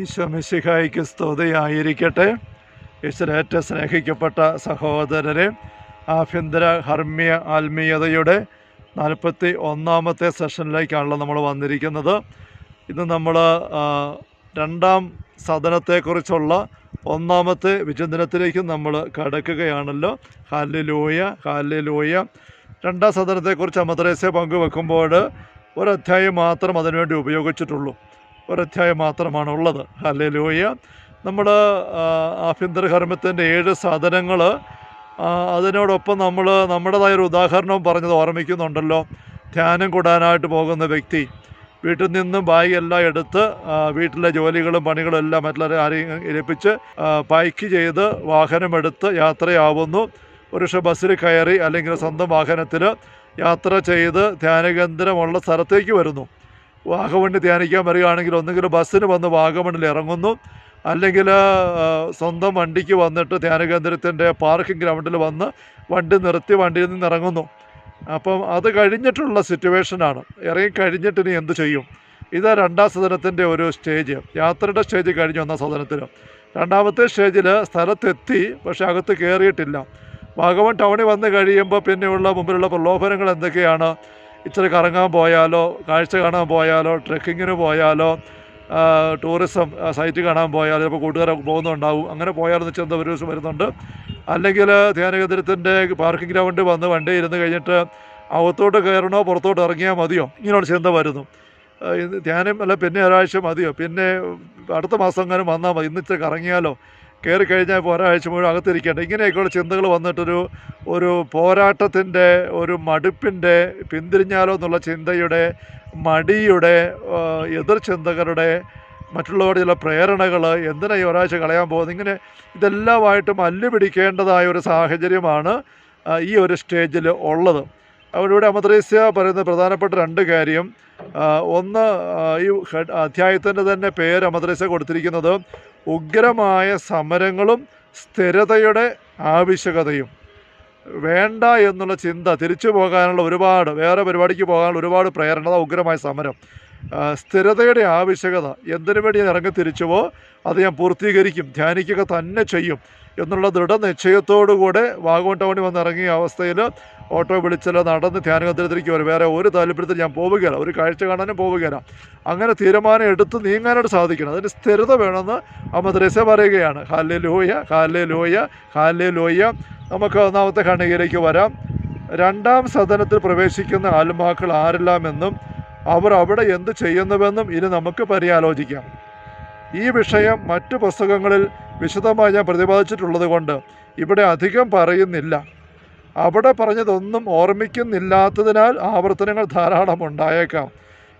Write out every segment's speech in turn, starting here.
ഈശോ സ്തുതിയായിരിക്കട്ടെ. ഈശ്വരേറ്റ സ്നേഹിക്കപ്പെട്ട സഹോദരരെ ആഭ്യന്തര ഹർമ്മീയ ആത്മീയതയുടെ നാൽപ്പത്തി ഒന്നാമത്തെ സെഷനിലേക്കാണല്ലോ നമ്മൾ വന്നിരിക്കുന്നത്. ഇന്ന് നമ്മൾ രണ്ടാം സദനത്തെക്കുറിച്ചുള്ള ഒന്നാമത്തെ വിചിന്തനത്തിലേക്ക് നമ്മൾ കടക്കുകയാണല്ലോ. ഹാലിലൂയ ഹാലിലൂയ രണ്ടാം സദനത്തെക്കുറിച്ച് അമദ്രേസെ പങ്കുവെക്കുമ്പോൾ ഒരധ്യായം മാത്രം അതിനുവേണ്ടി ഉപയോഗിച്ചിട്ടുള്ളൂ. ഒരധ്യായം മാത്രമാണ് ഉള്ളത് അല്ലേ ലോയ നമ്മൾ ആഭ്യന്തര കർമ്മത്തിന്റെ ഏഴ് സാധനങ്ങൾ അതിനോടൊപ്പം നമ്മൾ നമ്മുടേതായൊരു ഉദാഹരണവും പറഞ്ഞത് ഓർമ്മിക്കുന്നുണ്ടല്ലോ. ധ്യാനം കൂടാനായിട്ട് പോകുന്ന വ്യക്തി. വീട്ടിൽ നിന്നും ബാഗ് എല്ലാം എടുത്ത് വീട്ടിലെ ജോലികളും പണികളും എല്ലാം മറ്റുള്ളവരെ ആരെയും ഏൽപ്പിച്ച് പായ്ക്ക് ചെയ്ത് വാഹനമെടുത്ത് യാത്രയാവുന്നു. ഒരു പക്ഷേ ബസ്സിൽ കയറി അല്ലെങ്കിൽ സ്വന്തം വാഹനത്തിൽ യാത്ര ചെയ്ത് ധ്യാനകേന്ദ്രമുള്ള സ്ഥലത്തേക്ക് വരുന്നു. വാഗമണ്ണിൽ ധ്യാനിക്കാൻ വരികയാണെങ്കിൽ ഒന്നുകിൽ ബസ്സിന് വന്ന് വാഗമണ്ണിൽ ഇറങ്ങുന്നു. അല്ലെങ്കിൽ സ്വന്തം വണ്ടിക്ക് വന്നിട്ട് ധ്യാനകേന്ദ്രത്തിന്റെ പാർക്കിംഗ് ഗ്രൗണ്ടിൽ വന്ന് വണ്ടി നിർത്തി വണ്ടിയിൽ നിന്ന് ഇറങ്ങുന്നു. അപ്പം അത് കഴിഞ്ഞിട്ടുള്ള സിറ്റുവേഷനാണ്. ഇറങ്ങി കഴിഞ്ഞിട്ട് ഇനി എന്ത് ചെയ്യും? ഇത് രണ്ടാം സദനത്തിന്റെ ഒരു സ്റ്റേജ്. യാത്രയുടെ സ്റ്റേജ് കഴിഞ്ഞ് വന്ന സദനത്തിൽ രണ്ടാമത്തെ സ്റ്റേജിൽ സ്ഥലത്തെത്തി പക്ഷേ അകത്ത് കയറിയിട്ടില്ല. വാഗമൺ ടൗണിൽ വന്ന് കഴിയുമ്പോൾ പിന്നെയുള്ള മുമ്പിലുള്ള പ്രലോഭനങ്ങൾ എന്തൊക്കെയാണ്? ഇച്ചിരി കറങ്ങാൻ പോയാലോ കാഴ്ച കാണാൻ പോയാലോ ട്രെക്കിങ്ങിന് പോയാലോ ടൂറിസം സൈറ്റ് കാണാൻ പോയാലോ ചിലപ്പോൾ കൂട്ടുകാരൊക്കെ പോകുന്നുണ്ടാവും. അങ്ങനെ പോയാലെന്ന് വെച്ചാൽ എന്താ ഒരു ദിവസം വരുന്നുണ്ട്. അല്ലെങ്കിൽ ധ്യാനകേന്ദ്രത്തിന്റെ പാർക്കിംഗ് ഗ്രൗണ്ടിൽ വന്ന് വണ്ടി ഇരുന്ന് കഴിഞ്ഞിട്ട് അകത്തോട്ട് കയറണോ പുറത്തോട്ട് ഇറങ്ങിയാൽ മതിയോ? ഇങ്ങനെയുള്ള ചിന്ത വരുന്നു. ധ്യാനം അല്ല പിന്നെ ഒരാഴ്ച മതിയോ? പിന്നെ അടുത്ത മാസം അങ്ങനെ വന്നാൽ മതി. ഇന്നിച്ചിരി കറങ്ങിയാലോ? കയറി കഴിഞ്ഞാൽ ഇപ്പോൾ ഒരാഴ്ച മുഴുവൻ അകത്തിരിക്കേണ്ട. ഇങ്ങനെയൊക്കെയുള്ള ചിന്തകൾ വന്നിട്ടൊരു ഒരു പോരാട്ടത്തിന്റെ ഒരു മടുപ്പിന്റെ പിന്തിരിഞ്ഞാലോ എന്നുള്ള ചിന്തയുടെ മടിയുടെ എതിർ ചിന്തകരുടെ മറ്റുള്ളവരുടെ ചില പ്രേരണകൾ എന്തിനാ ഈ ഒരാഴ്ച കളയാൻ പോകുന്നത്? ഇങ്ങനെ ഇതെല്ലാമായിട്ടും അല്ലുപിടിക്കേണ്ടതായ ഒരു സാഹചര്യമാണ് ഈ ഒരു സ്റ്റേജിൽ ഉള്ളത്. അവരിവിടെ അമദ്രേസ്യ പറയുന്ന പ്രധാനപ്പെട്ട രണ്ട് കാര്യം ഒന്ന് ഈ അധ്യായത്തിന്റെ തന്നെ പേര് അമദ്രേസ്യ കൊടുത്തിരിക്കുന്നത് ഉഗ്രമായ സമരങ്ങളും സ്ഥിരതയുടെ ആവശ്യകതയും. വേണ്ട എന്നുള്ള ചിന്ത തിരിച്ചു പോകാനുള്ള ഒരുപാട് വേറെ പരിപാടിക്ക് പോകാനുള്ള ഒരുപാട് പ്രേരണ ഉഗ്രമായ സമരം. സ്ഥിരതയുടെ ആവശ്യകത എന്തിനു വേണ്ടി ഞാൻ ഇറങ്ങി തിരിച്ചുവോ അത് ഞാൻ പൂർത്തീകരിക്കും ധ്യാനിക്കുക തന്നെ ചെയ്യും എന്നുള്ള ദൃഢനിശ്ചയത്തോടുകൂടെ വാഗോൺ ടൗണിൽ വന്ന് ഇറങ്ങിയ അവസ്ഥയിൽ ഓട്ടോ വിളിച്ചല്ല നടന്ന് ധ്യാനകേന്ദ്രത്തിലേക്ക് വരും. വേറെ ഒരു താല്പര്യത്തിൽ ഞാൻ പോവുകയില്ല. ഒരു കാഴ്ച കാണാനും പോവുകയില്ല. അങ്ങനെ തീരുമാനം എടുത്ത് നീങ്ങാനായിട്ട് സാധിക്കണം. അതിന് സ്ഥിരത വേണമെന്ന് അമദ്രസ പറയുകയാണ്. ഹാലേ ലോയ ഹാലേ ലോയ ഹാലേ ലോയ നമുക്ക് ഒന്നാമത്തെ ഖണ്ഡികയിലേക്ക് വരാം. രണ്ടാം സദനത്തിൽ പ്രവേശിക്കുന്ന ആത്മാക്കൾ ആരെല്ലാമെന്നും അവർ അവിടെ എന്ത് ചെയ്യുന്നുവെന്നും ഇനി നമുക്ക് പര്യാലോചിക്കാം. ഈ വിഷയം മറ്റു പുസ്തകങ്ങളിൽ വിശദമായി ഞാൻ പ്രതിപാദിച്ചിട്ടുള്ളത് കൊണ്ട് ഇവിടെ അധികം പറയുന്നില്ല. അവിടെ പറഞ്ഞതൊന്നും ഓർമ്മിക്കുന്നില്ലാത്തതിനാൽ ആവർത്തനങ്ങൾ ധാരാളം ഉണ്ടായേക്കാം.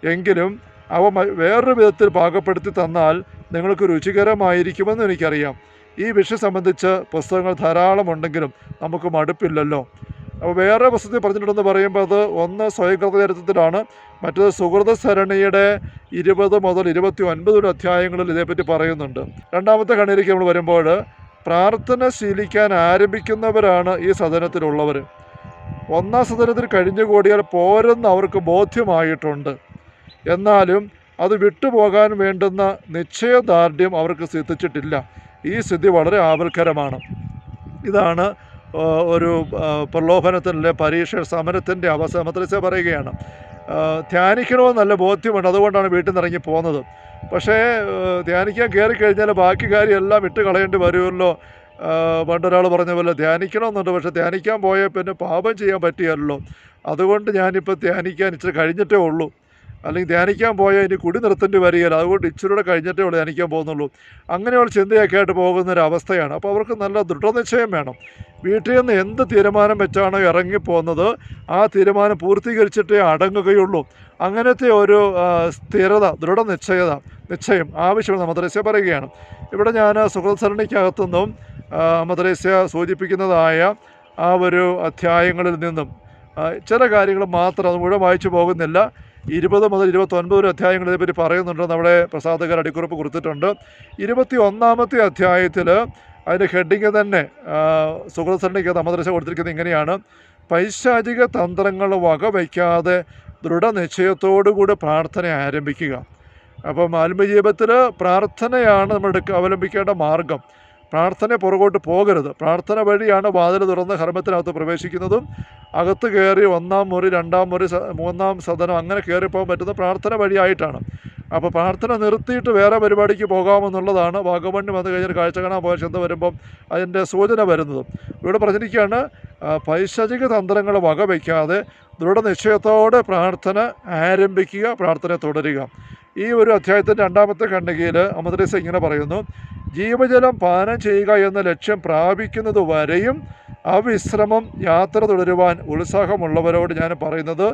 എങ്കിലും അവ വേറൊരു വിധത്തിൽ പാകപ്പെടുത്തി തന്നാൽ നിങ്ങൾക്ക് രുചികരമായിരിക്കുമെന്ന് എനിക്കറിയാം. ഈ വിഷയം സംബന്ധിച്ച് പുസ്തകങ്ങൾ ധാരാളം ഉണ്ടെങ്കിലും നമുക്ക് മടുപ്പില്ലല്ലോ. അപ്പോൾ വേറെ പുസ്തകത്തിൽ പറഞ്ഞിട്ടുണ്ടെന്ന് പറയുമ്പോൾ അത് ഒന്ന് സ്വയംകൃതചരിത്രത്തിലാണ് മറ്റത് സുഹൃത സരണിയുടെ ഇരുപത് മുതൽ ഇരുപത്തി ഒൻപത് വരെ അധ്യായങ്ങളിൽ ഇതേപ്പറ്റി പറയുന്നുണ്ട്. രണ്ടാമത്തെ കണ്ണിലേക്ക് നമ്മൾ വരുമ്പോൾ പ്രാർത്ഥന ശീലിക്കാൻ ആരംഭിക്കുന്നവരാണ് ഈ സദനത്തിലുള്ളവർ. ഒന്നാം സദനത്തിൽ കഴിഞ്ഞുകൂടിയാൽ പോരെന്ന് അവർക്ക് ബോധ്യമായിട്ടുണ്ട്. എന്നാലും അത് വിട്ടുപോകാൻ വേണ്ടുന്ന നിശ്ചയദാർഢ്യം അവർക്ക് സിദ്ധിച്ചിട്ടില്ല. ഈ സ്ഥിതി വളരെ ആപൽക്കരമാണ്. ഇതാണ് ഒരു പ്രലോഭനത്തിന്റെ പരീക്ഷ സമരത്തിന്റെ അവസരം മദ്രസ പറയുകയാണ് ധ്യാനിക്കണമെന്നല്ല ബോധ്യമുണ്ട്. അതുകൊണ്ടാണ് വീട്ടിൽ നിന്ന് ഇറങ്ങി പോകുന്നത്. പക്ഷേ ധ്യാനിക്കാൻ കയറി കഴിഞ്ഞാൽ ബാക്കി കാര്യമെല്ലാം ഇട്ട് കളയേണ്ടി വരുമല്ലോ. പണ്ടൊരാൾ പറഞ്ഞ പോലെ ധ്യാനിക്കണമെന്നുണ്ട്. പക്ഷേ ധ്യാനിക്കാൻ പോയാൽ പിന്നെ പാപം ചെയ്യാൻ പറ്റിയല്ലോ. അതുകൊണ്ട് ഞാനിപ്പോൾ ധ്യാനിക്കാൻ ഇച്ചിരി കഴിഞ്ഞിട്ടേ ഉള്ളൂ. അല്ലെങ്കിൽ ധ്യാനിക്കാൻ പോയാൽ ഇനി കുടി നിർത്തേണ്ടി വരികയില്ല. അതുകൊണ്ട് ഇച്ചിരൂടെ കഴിഞ്ഞിട്ടേ ഉള്ളൂ ധ്യാനിക്കാൻ പോകുന്നുള്ളൂ. അങ്ങനെയുള്ള ചിന്തയൊക്കെ ആയിട്ട് പോകുന്ന ഒരു അവസ്ഥയാണ് അപ്പോൾ അവർക്ക് നല്ല ദൃഢനിശ്ചയം വേണം. വീട്ടിൽ നിന്ന് എന്ത് തീരുമാനം വെച്ചാണോ ഇറങ്ങിപ്പോകുന്നത് ആ തീരുമാനം പൂർത്തീകരിച്ചിട്ടേ അടങ്ങുകയുള്ളൂ. അങ്ങനത്തെ ഒരു സ്ഥിരത ദൃഢനിശ്ചയത നിശ്ചയം ആവശ്യമാണ് മദ്രസ്യ പറയുകയാണ്. ഇവിടെ ഞാൻ സുഹൃത്സരണിക്കകത്തുനിന്നും മദ്രസ്യ സൂചിപ്പിക്കുന്നതായ ആ ഒരു അധ്യായങ്ങളിൽ നിന്നും ചില കാര്യങ്ങൾ മാത്രം അത് മുഴുവൻ വായിച്ചു പോകുന്നില്ല. ഇരുപത് മുതൽ ഇരുപത്തൊൻപത് വരെ അധ്യായങ്ങൾ ഇതേപ്പറ്റി പറയുന്നുണ്ട്. നമ്മുടെ പ്രസാദകർ അടിക്കുറിപ്പ് കൊടുത്തിട്ടുണ്ട്. ഇരുപത്തി ഒന്നാമത്തെ അധ്യായത്തിൽ അതിന്റെ ഹെഡിങ് തന്നെ സുഹൃത്സരണിക്ക് നമ്മദർശ കൊടുത്തിരിക്കുന്നത് ഇങ്ങനെയാണ്. പൈശാചിക തന്ത്രങ്ങൾ വകവയ്ക്കാതെ ദൃഢനിശ്ചയത്തോടുകൂടി പ്രാർത്ഥന ആരംഭിക്കുക. അപ്പം ആത്മജീവിതത്തിൽ പ്രാർത്ഥനയാണ് നമ്മൾ അവലംബിക്കേണ്ട മാർഗം. പ്രാർത്ഥന പുറകോട്ട് പോകരുത്. പ്രാർത്ഥന വഴിയാണ് വാതിൽ തുറന്ന് ഹർമ്മത്തിനകത്ത് പ്രവേശിക്കുന്നതും അകത്ത് കയറി ഒന്നാം മുറി രണ്ടാം മുറി മൂന്നാം സദനം അങ്ങനെ കയറിപ്പോകാൻ പറ്റുന്ന പ്രാർത്ഥന വഴിയായിട്ടാണ്. അപ്പോൾ പ്രാർത്ഥന നിർത്തിയിട്ട് വേറെ പരിപാടിക്ക് പോകാമെന്നുള്ളതാണ്. വാഗമണ്ണ് വന്നു കഴിഞ്ഞാൽ കാഴ്ച കാണാൻ പോയ ചിന്ത വരുമ്പം അതിന്റെ സൂചന വരുന്നതും. ഇവിടെ പറഞ്ഞിരിക്കുകയാണ് പൈശാചിക തന്ത്രങ്ങൾ വകവയ്ക്കാതെ ദൃഢനിശ്ചയത്തോടെ പ്രാർത്ഥന ആരംഭിക്കുക പ്രാർത്ഥന തുടരുക. ഈ ഒരു അധ്യായത്തിന്റെ രണ്ടാമത്തെ ഖണ്ഡികയിൽ അമദ്രീസ ഇങ്ങനെ പറയുന്നു ജീവജലം പാനം ചെയ്യുക എന്ന ലക്ഷ്യം പ്രാപിക്കുന്നത് വരെയും അവിശ്രമം യാത്ര തുടരുവാൻ ഉത്സാഹമുള്ളവരോട് ഞാൻ പറയുന്നത്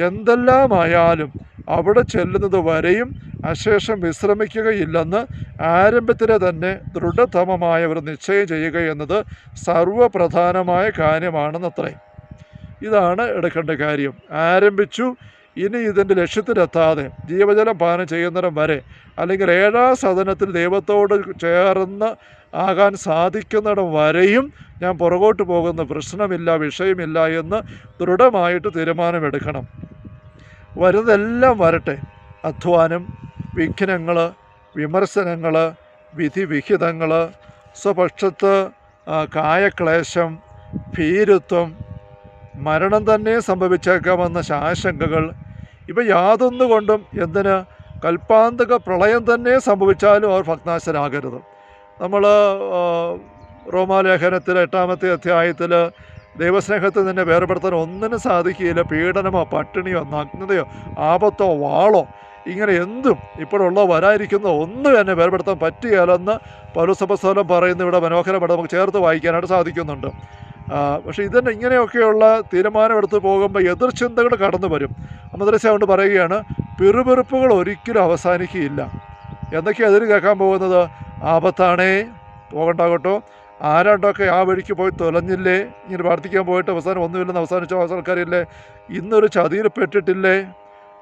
എന്തെല്ലാമായാലും അവിടെ ചെല്ലുന്നത് വരെയും അശേഷം വിശ്രമിക്കുകയില്ലെന്ന് ആരംഭത്തിലെ തന്നെ ദൃഢതമമായ ഒരു നിശ്ചയം ചെയ്യുക എന്നത് സർവപ്രധാനമായ കാര്യമാണെന്നത്രേ. ഇതാണ് എടുക്കേണ്ട കാര്യം. ആരംഭിച്ചു ഇനി ഇതിന്റെ ലക്ഷ്യത്തിലെത്താതെ ജീവജലം പാനം ചെയ്യുന്നിടം വരെ അല്ലെങ്കിൽ ഏഴാം സദനത്തിൽ ദൈവത്തോട് ചേർന്ന് ആകാൻ സാധിക്കുന്നിടം വരെയും ഞാൻ പുറകോട്ട് പോകുന്ന പ്രശ്നമില്ല വിഷയമില്ല എന്ന് ദൃഢമായിട്ട് തീരുമാനമെടുക്കണം. വരുന്നതെല്ലാം വരട്ടെ. അധ്വാനം വിഘ്നങ്ങൾ വിമർശനങ്ങൾ വിധിവിഹിതങ്ങൾ സ്വപക്ഷത്ത് കായക്ലേശം ഭീരുത്വം മരണം തന്നെ സംഭവിച്ചേക്കാമെന്ന ആശങ്കകൾ ഇവ യാതൊന്നുകൊണ്ടും എന്തിന് കൽപ്പാന്തക പ്രളയം തന്നെ സംഭവിച്ചാലും അവർ ഭഗ്നാശനാകരുത്. നമ്മൾ റോമാലേഖനത്തിൽ എട്ടാമത്തെ അധ്യായത്തിൽ ദൈവസ്നേഹത്തിൽ നിന്നെ വേർപെടുത്താൻ ഒന്നിനും സാധിക്കുകയില്ല. പീഡനമോ പട്ടിണിയോ നഗ്നതയോ ആപത്തോ വാളോ ഇങ്ങനെ എന്തും ഇപ്പോഴുള്ള വരായിരിക്കുന്ന ഒന്നും എന്നെ വേർപെടുത്താൻ പറ്റുകയില്ലെന്ന് പൗരസഭസ്ഥലം പറയുന്ന. ഇവിടെ മനോഹരമായിട്ട് നമുക്ക് ചേർത്ത് വായിക്കാനായിട്ട് സാധിക്കുന്നുണ്ട്. പക്ഷേ ഇതിന്റെ ഇങ്ങനെയൊക്കെയുള്ള തീരുമാനമെടുത്ത് പോകുമ്പോൾ എതിർചിന്തകൾ കടന്നു വരും. അമദ്രസ കൊണ്ട് പറയുകയാണ് പിറുപിറുപ്പുകൾ ഒരിക്കലും അവസാനിക്കുകയില്ല. എന്തൊക്കെയാണ് അതിന് കേൾക്കാൻ പോകുന്നത്? ആപത്താണേ. പോകണ്ടാകട്ടോ. ആരാണ്ടൊക്കെ ആ വഴിക്ക് പോയി തൊലഞ്ഞില്ലേ? ഇങ്ങനെ പ്രാർത്ഥിക്കാൻ പോയിട്ട് അവസാനം ഒന്നുമില്ലെന്ന് അവസാനിച്ച ആൾക്കാരില്ലേ? ഇന്നൊരു ചതിയിൽ പെട്ടിട്ടില്ലേ?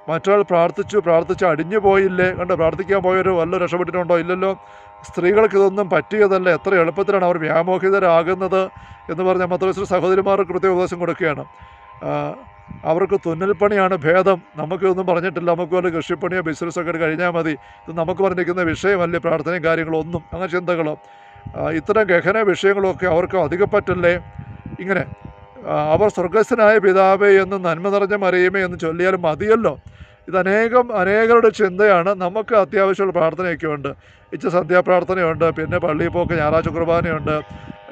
മറ്റൊരാൾ പ്രാർത്ഥിച്ചു പ്രാർത്ഥിച്ച് അടിഞ്ഞു പോയില്ലേ? കണ്ട് പ്രാർത്ഥിക്കാൻ പോയൊരു വല്ല രക്ഷപ്പെട്ടിട്ടുണ്ടോ? ഇല്ലല്ലോ. സ്ത്രീകൾക്ക് ഇതൊന്നും പറ്റിയതല്ല. എത്ര എളുപ്പത്തിലാണ് അവർ വ്യാമോഹിതരാകുന്നത് എന്ന് പറഞ്ഞ മദ്രസ സഹോദരിമാർ കൃത്യ ഉപദേശം കൊടുക്കുകയാണ്. അവർക്ക് തുന്നൽപ്പണിയാണ് ഭേദം. നമുക്കിതൊന്നും പറഞ്ഞിട്ടില്ല. നമുക്ക് വല്ല കൃഷിപ്പണിയോ ബിസിനസ്സൊക്കെ കഴിഞ്ഞാൽ മതി. ഇത് നമുക്ക് പറഞ്ഞിരിക്കുന്ന വിഷയമല്ലേ പ്രാർത്ഥനയും കാര്യങ്ങളോ ഒന്നും. അങ്ങനെ ചിന്തകളോ. ഇത്തരം ഗഹന വിഷയങ്ങളൊക്കെ അവർക്ക് അധികപ്പറ്റല്ലേ? ഇങ്ങനെ അവർ സ്വർഗസ്ഥനായ പിതാവേ എന്ന് നന്മ നിറഞ്ഞ മറിയുമേ എന്ന് ചൊല്ലിയാലും മതിയല്ലോ. ഇത് അനേകം അനേകരുടെ ചിന്തയാണ്. നമുക്ക് അത്യാവശ്യമുള്ള പ്രാർത്ഥനയൊക്കെ ഉണ്ട് ഇച്ച സന്ധ്യാപ്രാർത്ഥനയുണ്ട്. പിന്നെ പള്ളിയിൽ പോക്ക് ഞായറാഴ്ച കുർബാനയുണ്ട്.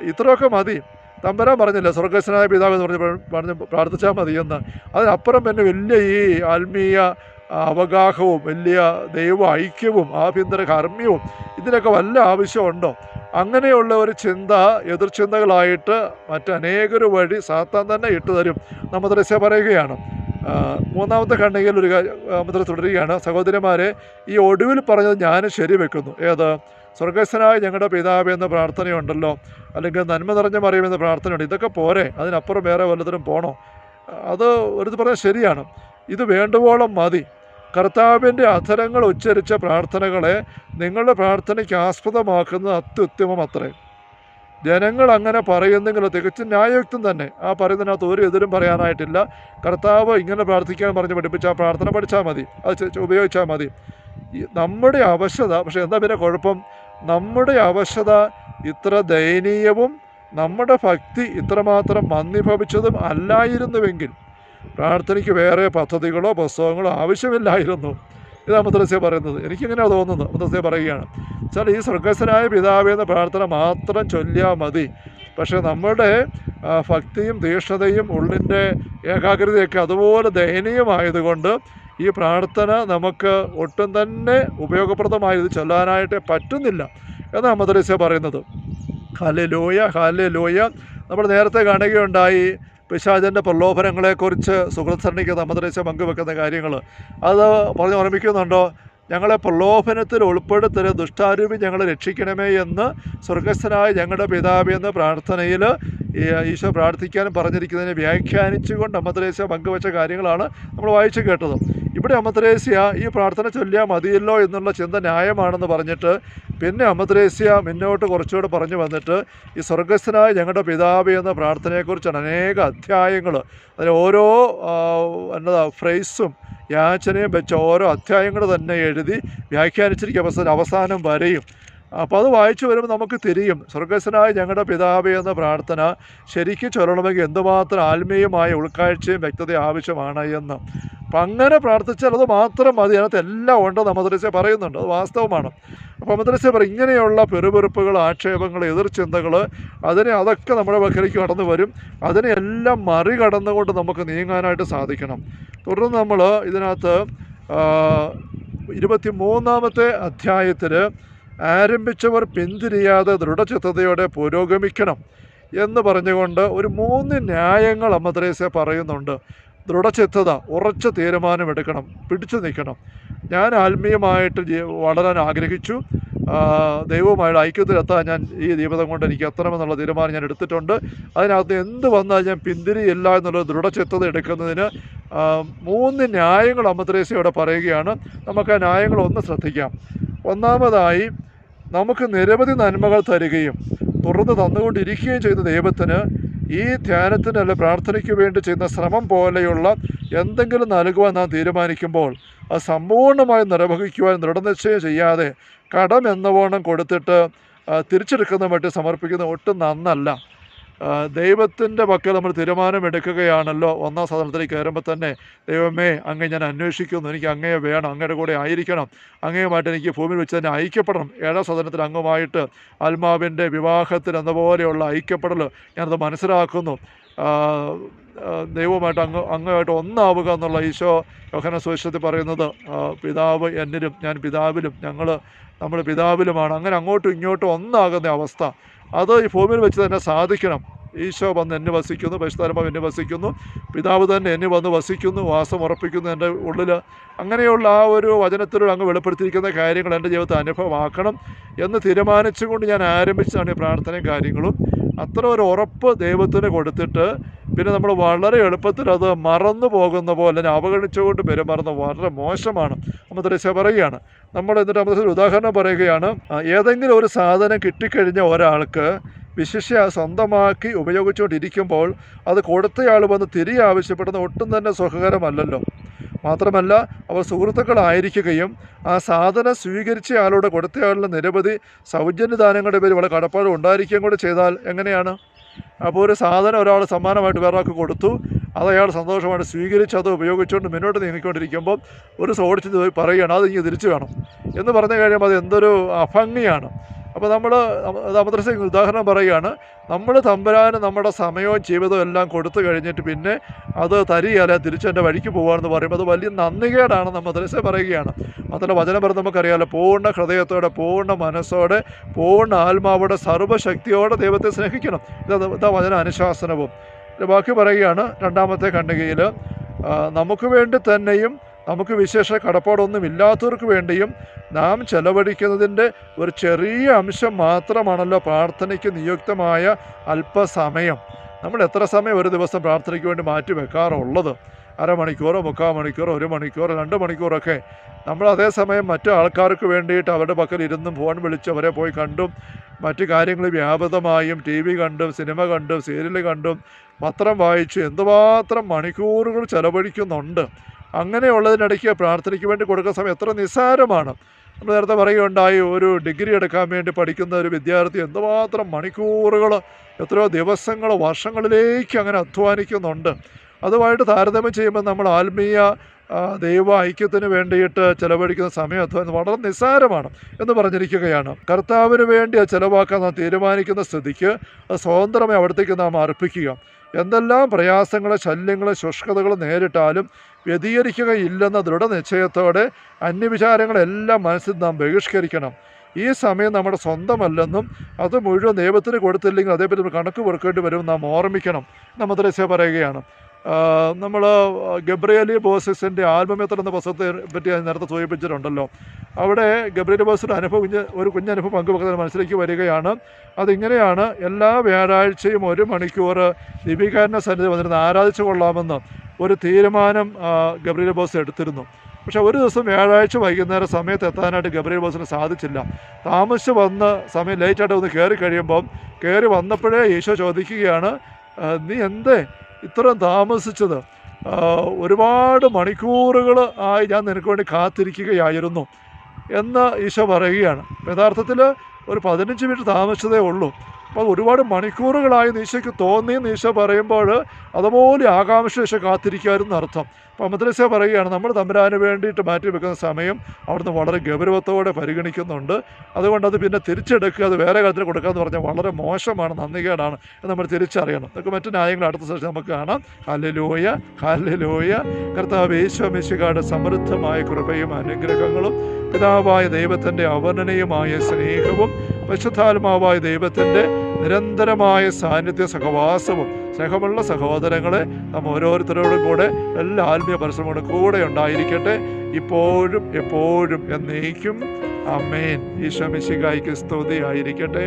ഇത്രയൊക്കെ മതി. തമ്പരാൻ പറഞ്ഞില്ല സ്വർഗസ്വനായ പിതാവ് എന്ന് പറഞ്ഞ് പറഞ്ഞ് പ്രാർത്ഥിച്ചാൽ മതിയെന്ന്. അതിനപ്പുറം പിന്നെ വലിയ ഈ ആത്മീയ അവഗാഹവും വലിയ ദൈവ ഐക്യവും ആഭ്യന്തര കർമ്മ്യവും ഇതിനൊക്കെ വല്ല ആവശ്യമുണ്ടോ? അങ്ങനെയുള്ള ഒരു ചിന്ത എതിർചിന്തകളായിട്ട് മറ്റനേകരു വഴി സാത്താൻ തന്നെ ഇട്ടു തരും നമ്മദ്രസ്യ പറയുകയാണ്. മൂന്നാമത്തെ ഖണ്ഡികയിൽ ഒരു മുദ്ര തുടരുകയാണ്. സഹോദരന്മാരെ ഈ ഒടുവിൽ പറഞ്ഞത് ഞാൻ ശരി വെക്കുന്നു ഏത്? സ്വർഗസ്വനായ ഞങ്ങളുടെ പിതാവ് എന്ന പ്രാർത്ഥനയുണ്ടല്ലോ. അല്ലെങ്കിൽ നന്മ നിറഞ്ഞ മറിയുമെന്ന പ്രാർത്ഥനയുണ്ട്. ഇതൊക്കെ പോരെ? അതിനപ്പുറം വേറെ വല്ലതിനും പോണോ? അത് ഒരു പറഞ്ഞാൽ ശരിയാണ്. ഇത് വേണ്ടുവോളം മതി. കർത്താവിന്റെ അധരങ്ങൾ ഉച്ചരിച്ച പ്രാർത്ഥനകളെ നിങ്ങളുടെ പ്രാർത്ഥനയ്ക്ക് ആസ്പദമാക്കുന്നത് അത്യുത്തമം അത്രേ. ജനങ്ങൾ അങ്ങനെ പറയുന്നെങ്കിൽ തികച്ചും ന്യായയുക്തം തന്നെ. ആ പറയുന്നതിനകത്ത് ഒരു എതിരും പറയാനായിട്ടില്ല. കർത്താവ് ഇങ്ങനെ പ്രാർത്ഥിക്കാൻ പറഞ്ഞ് പഠിപ്പിച്ച ആ പ്രാർത്ഥന പഠിച്ചാൽ മതി. അത് ഉപയോഗിച്ചാൽ മതി. നമ്മുടെ അവശത പക്ഷേ എന്താ പിന്നെ കുഴപ്പം? നമ്മുടെ അവശത ഇത്ര ദയനീയവും നമ്മുടെ ഭക്തി ഇത്രമാത്രം മന്ദിഭവിച്ചതും അല്ലായിരുന്നുവെങ്കിൽ പ്രാർത്ഥനയ്ക്ക് വേറെ പദ്ധതികളോ പുസ്തകങ്ങളോ ആവശ്യമില്ലായിരുന്നു. ഇതാ മദ്രസ്യ പറയുന്നത്. എനിക്കിങ്ങനെയാണ് തോന്നുന്നത്. മദ്രസ്യ പറയുകയാണ് വെച്ചാൽ ഈ സ്വർഗസ്വനായ പിതാവേ എന്ന പ്രാർത്ഥന മാത്രം ചൊല്ലിയാൽ മതി. പക്ഷേ നമ്മുടെ ഭക്തിയും തീഷ്ണതയും ഉള്ളിന്റെ ഏകാഗ്രതയൊക്കെ അതുപോലെ ദയനീയമായതുകൊണ്ട് ഈ പ്രാർത്ഥന നമുക്ക് ഒട്ടും തന്നെ ഉപയോഗപ്രദമായി ഇത് ചൊല്ലാനായിട്ട് പറ്റുന്നില്ല. എന്നാണ് മദ്രസ പറയുന്നത്. ഹാലെ ലോയ ലോയ നമ്മൾ നേരത്തെ കാണുകയുണ്ടായി പിശാചന്റെ പ്രലോഭനങ്ങളെക്കുറിച്ച് സുഹൃത്സരണിക്ക് നമ്മദ്രസ്യ പങ്കുവെക്കുന്ന കാര്യങ്ങൾ. അത് പറഞ്ഞ് ഓർമ്മിക്കുന്നുണ്ടോ ഞങ്ങളെ പ്രലോഭനത്തിൽ ഉൾപ്പെടുത്തരുത് ദുഷ്ടാരൂപി ഞങ്ങളെ രക്ഷിക്കണമേ എന്ന് സ്വർഗസ്ഥനായ ഞങ്ങളുടെ പിതാവ് എന്ന പ്രാർത്ഥനയിൽ ഈശോ പ്രാർത്ഥിക്കാനും പറഞ്ഞിരിക്കുന്നതിനെ വ്യാഖ്യാനിച്ചുകൊണ്ട് അമ്മദ്രേശ പങ്കുവച്ച കാര്യങ്ങളാണ് നമ്മൾ വായിച്ചു കേട്ടത്. ഇവിടെ അമ്മത്രേസ്യ ഈ പ്രാർത്ഥന ചൊല്ലിയാൽ മതിയല്ലോ എന്നുള്ള ചിന്ത ന്യായമാണെന്ന് പറഞ്ഞിട്ട് പിന്നെ അമ്മത്രേസ്യ മുന്നോട്ട് കുറച്ചുകൂടെ പറഞ്ഞു വന്നിട്ട് ഈ സ്വർഗസ്ഥനായ ഞങ്ങളുടെ പിതാവ് എന്ന പ്രാർത്ഥനയെക്കുറിച്ചാണ് അനേക അധ്യായങ്ങൾ. അതിൽ ഓരോ എന്നതാ ഫ്രൈസും യാചനയും വെച്ച ഓരോ അധ്യായങ്ങൾ തന്നെ എഴുതി വ്യാഖ്യാനിച്ചിരിക്കുക അവസാനം വരെയും അപ്പോൾ അത് വായിച്ചു വരുമ്പോൾ നമുക്ക് തിരിയും. സ്വർഗസ്വനായ ഞങ്ങളുടെ പിതാവ് എന്ന പ്രാർത്ഥന ശരിക്കും ചൊല്ലണമെങ്കിൽ എന്തുമാത്രം ആത്മീയമായ ഉൾക്കാഴ്ചയും വ്യക്തത ആവശ്യമാണ് എന്ന്. അപ്പം അങ്ങനെ പ്രാർത്ഥിച്ചാൽ അത് മാത്രം മതി. അതിനകത്ത് എല്ലാം ഉണ്ടെന്ന് നമ്മദ്രസ്യ പറയുന്നുണ്ട്. അത് വാസ്തവമാണ്. അപ്പോൾ മദ്രസ്യ പറയും ഇങ്ങനെയുള്ള പെരുപെറുപ്പുകൾ ആക്ഷേപങ്ങൾ എതിർചിന്തകൾ അതിനെ അതൊക്കെ നമ്മുടെ പക്കലേക്ക് കടന്നു വരും. അതിനെയെല്ലാം മറികടന്നുകൊണ്ട് നമുക്ക് നീങ്ങാനായിട്ട് സാധിക്കണം. തുടർന്ന് നമ്മൾ ഇതിനകത്ത് ഇരുപത്തി മൂന്നാമത്തെ അധ്യായത്തിൽ ആരംഭിച്ചവർ പിന്തിരിയാതെ ദൃഢചിത്തതയോടെ പുരോഗമിക്കണം എന്ന് പറഞ്ഞുകൊണ്ട് ഒരു മൂന്ന് ന്യായങ്ങൾ അമ്മദ്രേസ പറയുന്നുണ്ട്. ദൃഢചിത്തത ഉറച്ച തീരുമാനമെടുക്കണം പിടിച്ചു നിൽക്കണം. ഞാൻ ആത്മീയമായിട്ട് വളരാൻ ആഗ്രഹിച്ചു. ദൈവവുമായിട്ട് ഐക്യത്തിലെത്താൻ ഞാൻ ഈ ജീവിതം കൊണ്ട് എനിക്ക് എത്തണമെന്നുള്ള തീരുമാനം ഞാൻ എടുത്തിട്ടുണ്ട്. അതിനകത്ത് എന്ത് വന്നാൽ ഞാൻ പിന്തിരിയില്ല എന്നുള്ള ദൃഢചിത്തത എടുക്കുന്നതിന് മൂന്ന് ന്യായങ്ങൾ അമ്മദ്രേസ ഇവിടെ പറയുകയാണ്. നമുക്ക് ആ ന്യായങ്ങൾ ഒന്ന് ശ്രദ്ധിക്കാം. ഒന്നാമതായി നമുക്ക് നിരവധി നന്മകൾ തരികയും തുറന്ന് തന്നുകൊണ്ടിരിക്കുകയും ചെയ്യുന്ന ദൈവത്തിന് ഈ ധ്യാനത്തിന് അല്ലെ പ്രാർത്ഥനയ്ക്ക് വേണ്ടി ചെയ്യുന്ന ശ്രമം പോലെയുള്ള എന്തെങ്കിലും നൽകുവാൻ നാം തീരുമാനിക്കുമ്പോൾ അത് സമ്പൂർണമായി നിർവഹിക്കുവാൻ ദൃഢനിശ്ചയം ചെയ്യാതെ കടം എന്നവണ്ണം കൊടുത്തിട്ട് തിരിച്ചെടുക്കുന്ന മറ്റ് സമർപ്പിക്കുന്ന ഒട്ടും നന്നല്ല. ദൈവത്തിന്റെ പക്കൽ നമ്മൾ തീരുമാനമെടുക്കുകയാണല്ലോ. ഒന്നാം സാധനത്തിലേക്ക് കയറുമ്പോൾ തന്നെ ദൈവമേ അങ്ങേ ഞാൻ അന്വേഷിക്കുന്നു. എനിക്ക് അങ്ങയെ വേണം. അങ്ങയുടെ കൂടെ ആയിരിക്കണം. അങ്ങയുമായിട്ട് എനിക്ക് ഭൂമിയിൽ വെച്ച് തന്നെ ഐക്യപ്പെടണം. ഏഴാം സദനത്തിൽ അങ്ങുമായിട്ട് ആത്മാവിന്റെ വിവാഹത്തിൽ എന്ന പോലെയുള്ള ഐക്യപ്പെടൽ ഞാനത് മനസ്സിലാക്കുന്നു. ദൈവമായിട്ട് അങ്ങ് അങ്ങുമായിട്ട് ഒന്നാവുക എന്നുള്ള ഈശോ യോഹന സുവിശേഷത്തിൽ പറയുന്നത് പിതാവ് എന്നിലും ഞാൻ പിതാവിലും ഞങ്ങൾ നമ്മൾ പിതാവിലുമാണ്. അങ്ങനെ അങ്ങോട്ടും ഇങ്ങോട്ടും ഒന്നാകുന്ന അവസ്ഥ. അത് ഈ ഭൂമിയിൽ വെച്ച് തന്നെ സാധിക്കണം. ഈശോ വന്ന് എന്നെ വസിക്കുന്നു പരിശുദ്ധാരംഭം എന്നെ വസിക്കുന്നു പിതാവ് തന്നെ എന്നെ വന്ന് വസിക്കുന്നു വാസം ഉറപ്പിക്കുന്നു എന്റെ ഉള്ളിൽ അങ്ങനെയുള്ള ആ ഒരു വചനത്തിലൂടെ അങ്ങ് വെളിപ്പെടുത്തിയിരിക്കുന്ന കാര്യങ്ങൾ എന്റെ ജീവിതത്തിൽ അനുഭവമാക്കണം എന്ന് തീരുമാനിച്ചുകൊണ്ട് ഞാൻ ആരംഭിച്ചതാണ് ഈ പ്രാർത്ഥനയും കാര്യങ്ങളും. അത്ര ഒരു ഉറപ്പ് ദൈവത്തിന് കൊടുത്തിട്ട് പിന്നെ നമ്മൾ വളരെ എളുപ്പത്തിൽ അത് മറന്നു പോകുന്ന പോലെ തന്നെ അവഗണിച്ചുകൊണ്ട് പെരുമാറുന്ന വളരെ മോശമാണ്. അമ്മദ്രശ പറയുകയാണ്. നമ്മൾ എന്നിട്ട് നമ്മൾ ഉദാഹരണം പറയുകയാണ്. ഏതെങ്കിലും ഒരു സാധനം കിട്ടിക്കഴിഞ്ഞ ഒരാൾക്ക് വിശിഷ്യ സ്വന്തമാക്കി ഉപയോഗിച്ചുകൊണ്ടിരിക്കുമ്പോൾ അത് കൊടുത്തയാൾ വന്ന് തിരികെ ആവശ്യപ്പെടുന്ന ഒട്ടും തന്നെ സുഖകരമല്ലല്ലോ. മാത്രമല്ല അവർ സുഹൃത്തുക്കളായിരിക്കുകയും ആ സാധനം സ്വീകരിച്ച ആളോട് കൊടുത്തയാളിന് നിരവധി സൗജന്യദാനങ്ങളുടെ പേര് വളരെ കടപ്പാട് ഉണ്ടായിരിക്കുകയും കൂടെ ചെയ്താൽ എങ്ങനെയാണ്? അപ്പോൾ ഒരു സാധനം ഒരാൾ സമ്മാനമായിട്ട് വേറെ ആൾക്ക് കൊടുത്തു. അത് അയാൾ സന്തോഷമായിട്ട് സ്വീകരിച്ച്. അത് ഉപയോഗിച്ചുകൊണ്ട് മുന്നോട്ട് നീങ്ങിക്കൊണ്ടിരിക്കുമ്പോൾ ഒരു സോടിച്ച് പറയുകയാണ് അത് ഇനി തിരിച്ചു വേണം എന്ന് പറഞ്ഞു കഴിയുമ്പോൾ അത് എന്തൊരു അഭംഗിയാണ്. അപ്പോൾ നമ്മൾ മദ്രസ ഉദാഹരണം പറയുകയാണ്. നമ്മൾ തമ്പുരാന് നമ്മുടെ സമയവും ജീവിതവും എല്ലാം കൊടുത്തു കഴിഞ്ഞിട്ട് പിന്നെ അത് തരികയല്ല തിരിച്ച് എന്റെ വഴിക്ക് പോകുകയാണെന്ന് പറയുമ്പോൾ അത് വലിയ നന്ദികേടാണെന്ന് മദ്രസ പറയുകയാണ്. മാത്രമല്ല വചനം പറഞ്ഞ് നമുക്കറിയാമല്ലോ പൂർണ ഹൃദയത്തോടെ പൂർണ മനസ്സോടെ പൂർണ ആത്മാവോടെ സർവശക്തിയോടെ ദൈവത്തെ സ്നേഹിക്കണം. ഇത് ഇതാ വചന അനുശാസനവും. ബാക്കി പറയുകയാണ് രണ്ടാമത്തെ ഖണ്ഡികയിൽ നമുക്ക് വേണ്ടി തന്നെയും നമുക്ക് വിശേഷ കടപ്പാടൊന്നും ഇല്ലാത്തവർക്ക് വേണ്ടിയും നാം ചെലവഴിക്കുന്നതിന്റെ ഒരു ചെറിയ അംശം മാത്രമാണല്ലോ പ്രാർത്ഥനയ്ക്ക് നിയുക്തമായ അല്പസമയം. നമ്മൾ എത്ര സമയം ഒരു ദിവസം പ്രാർത്ഥനയ്ക്ക് വേണ്ടി മാറ്റി വെക്കാറുള്ളത്? അരമണിക്കൂറോ മുക്കാൽ മണിക്കൂറോ ഒരു മണിക്കൂറോ രണ്ട് മണിക്കൂറൊക്കെ. നമ്മൾ അതേസമയം മറ്റു ആൾക്കാർക്ക് വേണ്ടിയിട്ട് അവരുടെ പക്കൽ ഇരുന്നും ഫോൺ വിളിച്ച് അവരെ പോയി കണ്ടും മറ്റു കാര്യങ്ങൾ വ്യാപൃതമായും ടി വി കണ്ടും സിനിമ കണ്ടും സീരിയൽ കണ്ടും പത്രം വായിച്ചു എന്തുമാത്രം മണിക്കൂറുകൾ ചെലവഴിക്കുന്നുണ്ട്. അങ്ങനെയുള്ളതിനിടയ്ക്ക് പ്രാർത്ഥനയ്ക്ക് വേണ്ടി കൊടുക്കുന്ന സമയം എത്ര നിസ്സാരമാണ്. നമ്മൾ നേരത്തെ പറയുകയുണ്ടായി ഒരു ഡിഗ്രി എടുക്കാൻ വേണ്ടി പഠിക്കുന്ന ഒരു വിദ്യാർത്ഥി എന്തുമാത്രം മണിക്കൂറുകൾ എത്രയോ ദിവസങ്ങൾ വർഷങ്ങളിലേക്ക് അങ്ങനെ അധ്വാനിക്കുന്നുണ്ട്. അതുമായിട്ട് താരതമ്യം ചെയ്യുമ്പോൾ നമ്മൾ ആത്മീയ ദൈവ ഐക്യത്തിന് വേണ്ടിയിട്ട് ചിലവഴിക്കുന്ന സമയം അധ്വാനം വളരെ നിസ്സാരമാണ് എന്ന് പറഞ്ഞിരിക്കുകയാണ്. കർത്താവിന് വേണ്ടി ആ ചെലവാക്കാൻ നാം തീരുമാനിക്കുന്ന സ്ഥിതിക്ക് സ്വതന്ത്രമായി അവിടത്തേക്ക് നാം അർപ്പിക്കുക. എന്തെല്ലാം പ്രയാസങ്ങളെ ശല്യങ്ങളെ ശുഷ്കതകളും നേരിട്ടാലും വ്യതികരിക്കുകയില്ലെന്ന ദൃഢനിശ്ചയത്തോടെ അന്യവിചാരങ്ങളെല്ലാം മനസ്സിൽ നാം ബഹിഷ്കരിക്കണം. ഈ സമയം നമ്മുടെ സ്വന്തമല്ലെന്നും അത് മുഴുവൻ ദൈവത്തിന് കൊടുത്തില്ലെങ്കിൽ അതേപറ്റി കണക്ക് കൊടുക്കേണ്ടി വരും നാം ഓർമ്മിക്കണം. നമ്മുടെ പറയുകയാണ്. നമ്മൾ ഗബ്രിയലി ബോസിന്റെ ആൽബമെത്ര എന്ന പുസ്തകത്തെ പറ്റി നേരത്തെ സൂചിപ്പിച്ചിട്ടുണ്ടല്ലോ. അവിടെ ഗബ്രിയലി ബോസിന്റെ അനുഭവം കുഞ്ഞ് ഒരു കുഞ്ഞനുഭവം പങ്കുവെക്കുന്നത് മനസ്സിലേക്ക് വരികയാണ്. അതിങ്ങനെയാണ് എല്ലാ വ്യാഴാഴ്ചയും ഒരു മണിക്കൂർ ദീപികാരന്റെ സന്നിധി വന്നിരുന്ന് ആരാധിച്ചു കൊള്ളാമെന്ന് ഒരു തീരുമാനം ഗബ്രിയൽ ബോസ് എടുത്തിരുന്നു. പക്ഷെ ഒരു ദിവസം വ്യാഴാഴ്ച വൈകുന്നേരം സമയത്ത് എത്താനായിട്ട് ഗബ്രിയൽ ബോസിന് സാധിച്ചില്ല. താമസിച്ച് വന്ന് സമയം ലേറ്റായിട്ട് ഒന്ന് കയറി കഴിയുമ്പം കയറി വന്നപ്പോഴേ ഈശോ ചോദിക്കുകയാണ് നീ എന്തേ? ഇത്രയും താമസിച്ചത്. ഒരുപാട് മണിക്കൂറുകൾ ആയി ഞാൻ നിനക്ക് വേണ്ടി കാത്തിരിക്കുകയായിരുന്നു എന്ന് ഈശോ പറയുകയാണ്. യഥാർത്ഥത്തിൽ ഒരു പതിനഞ്ച് മിനിറ്റ് താമസിച്ചതേ ഉള്ളൂ. അപ്പോൾ ഒരുപാട് മണിക്കൂറുകളായി നീശയ്ക്ക് തോന്നി. നീശ പറയുമ്പോൾ അതുപോലെ ആകാംക്ഷ നീശ കാത്തിരിക്കുമായിരുന്നു അർത്ഥം. അപ്പോൾ മദ്രസ പറയുകയാണ് നമ്മൾ തമ്പുരാന് വേണ്ടിയിട്ട് മാറ്റി വെക്കുന്ന സമയം അവിടുന്ന് വളരെ ഗൗരവത്തോടെ പരിഗണിക്കുന്നുണ്ട്. അതുകൊണ്ട് അത് പിന്നെ തിരിച്ചെടുക്കുക അത് വേറെ കാര്യത്തിൽ കൊടുക്കുക എന്ന് പറഞ്ഞാൽ വളരെ മോശമാണ് നന്ദികേടാണ് എന്ന് നമ്മൾ തിരിച്ചറിയണം. അതൊക്കെ മറ്റു ന്യായങ്ങൾ അടുത്ത സെഷൻ നമുക്ക് കാണാം. Hallelujah hallelujah. കർത്താവ് യേശുമിശികാട് സമൃദ്ധമായ കൃപയും അനുഗ്രഹങ്ങളും പിതാവായ ദൈവത്തിന്റെ അവർണനീയമായ സ്നേഹവും പരിശുദ്ധാത്മാവായ ദൈവത്തിന്റെ നിരന്തരമായ സാന്നിധ്യ സഹവാസവും സ്നേഹമുള്ള സഹോദരങ്ങളെ നാം ഓരോരുത്തരോടും കൂടെ എല്ലാ ആത്മീയ പരിശ്രമങ്ങളും കൂടെ ഉണ്ടായിരിക്കട്ടെ. ഇപ്പോഴും എപ്പോഴും എന്നേക്കും. അമേൻ ഈശോ മിശികായ്ക്ക് സ്തുതി ആയിരിക്കട്ടെ